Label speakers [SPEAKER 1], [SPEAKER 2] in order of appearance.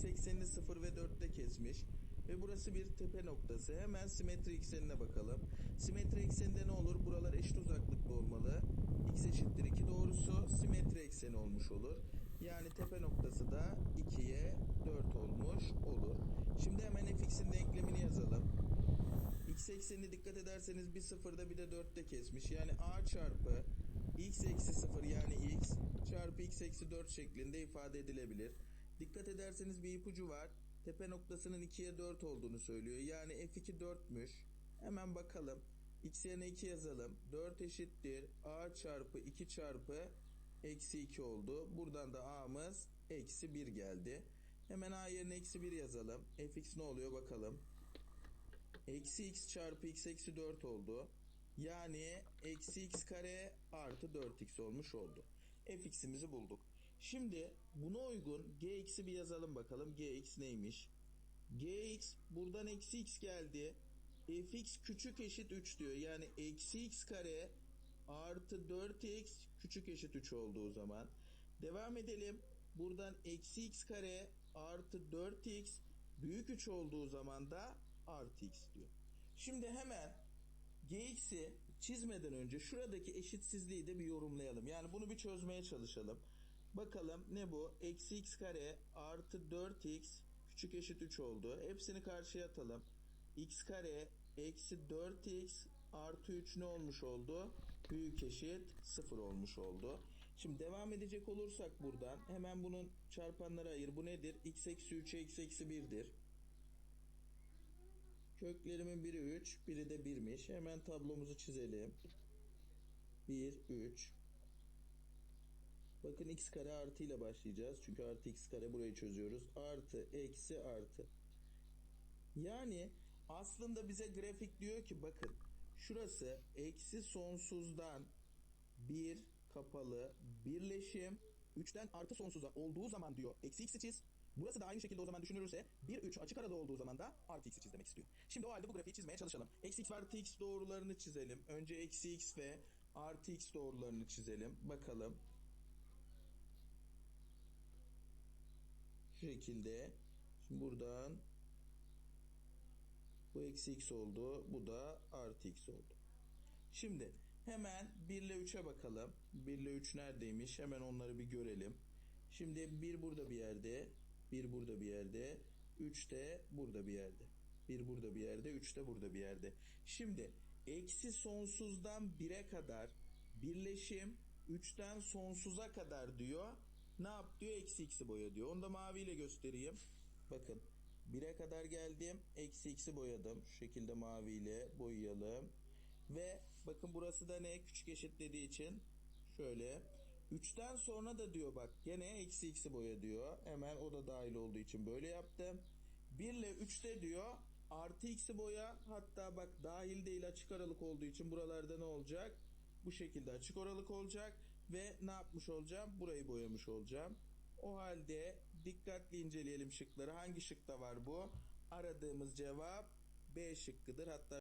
[SPEAKER 1] x eksenini 0 ve 4'te kesmiş. Ve burası bir tepe noktası. Hemen simetri eksenine bakalım. Simetri ekseninde ne olur? Buralar eşit uzaklıkta olmalı. x eşittir 2 doğrusu simetri ekseni olmuş olur. Yani tepe noktası da 2'ye 4 olmuş olur. Şimdi hemen fx'in denklemini yazalım. X eksenine dikkat ederseniz bir sıfırda bir de dörtte kesmiş. Yani a çarpı x eksi sıfır yani x çarpı x eksi 4 şeklinde ifade edilebilir. Dikkat ederseniz bir ipucu var. Tepe noktasının 2'ye 4 olduğunu söylüyor. Yani f2 4'müş. Hemen bakalım. x yerine 2 yazalım. 4 eşittir a çarpı 2 çarpı eksi 2 oldu. Buradan da a'mız eksi 1 geldi. Hemen a yerine eksi 1 yazalım. fx ne oluyor bakalım. Eksi x çarpı x eksi 4 oldu. Yani eksi x kare artı 4x olmuş oldu. fx'imizi bulduk. Şimdi buna uygun gx'i bir yazalım bakalım. gx neymiş? gx buradan eksi x geldi. fx küçük eşit 3 diyor. Yani eksi x kare artı 4x küçük eşit 3 olduğu zaman. Devam edelim. Buradan eksi x kare artı 4x büyük 3 olduğu zaman da artı x diyor. Şimdi hemen gx'i çizmeden önce şuradaki eşitsizliği de bir yorumlayalım. Yani bunu bir çözmeye çalışalım. Bakalım ne bu? Eksi x kare artı 4x küçük eşit 3 oldu. Hepsini karşıya atalım. x kare eksi 4x artı 3 ne olmuş oldu? Büyük eşit 0 olmuş oldu. Şimdi devam edecek olursak buradan hemen bunun çarpanları ayır. Bu nedir? x eksi 3'e x eksi 1'dir. Köklerimin biri 3, biri de 1'miş. Hemen tablomuzu çizelim. 1, 3. Bakın x kare artı ile başlayacağız. Çünkü artı x kare burayı çözüyoruz. Artı, eksi, artı. Yani aslında bize grafik diyor ki bakın şurası eksi sonsuzdan 1 kapalı birleşim 3'ten artı sonsuza olduğu zaman diyor eksi x'i çiz. Burası da aynı şekilde o zaman düşünülürse 1 3 açık arada olduğu zaman da artı x'i çiz demek istiyor. Şimdi o halde bu grafiği çizmeye çalışalım. Eksi x ve artı x doğrularını çizelim. Önce eksi x ve artı x doğrularını çizelim. Bakalım. Şekilde. Şimdi buradan bu eksi x oldu. Bu da artı x oldu. Şimdi hemen 1 ile 3'e bakalım. 1 ile 3 neredeymiş? Hemen onları bir görelim. Şimdi 1 burada bir yerde. 1 burada bir yerde. 3 de burada bir yerde. 1 burada bir yerde. 3 de burada bir yerde. Şimdi eksi sonsuzdan 1'e kadar birleşim 3'ten sonsuza kadar diyor. Ne yap diyor? Eksi x'i boya diyor. Onu da maviyle göstereyim. Bakın 1'e kadar geldim. Eksi x'i boyadım. Şu şekilde maviyle boyayalım. Ve bakın burası da ne? Küçük eşit dediği için şöyle. 3'ten sonra da diyor bak gene eksi x'i boya diyor. Hemen o da dahil olduğu için böyle yaptım. 1 ile 3'te diyor artı x'i boya. Hatta bak dahil değil açık aralık olduğu için buralarda ne olacak? Bu şekilde açık aralık olacak. Ve ne yapmış olacağım? Burayı boyamış olacağım. O halde dikkatli inceleyelim şıkları. Hangi şıkta var bu? Aradığımız cevap B şıkkıdır. Hatta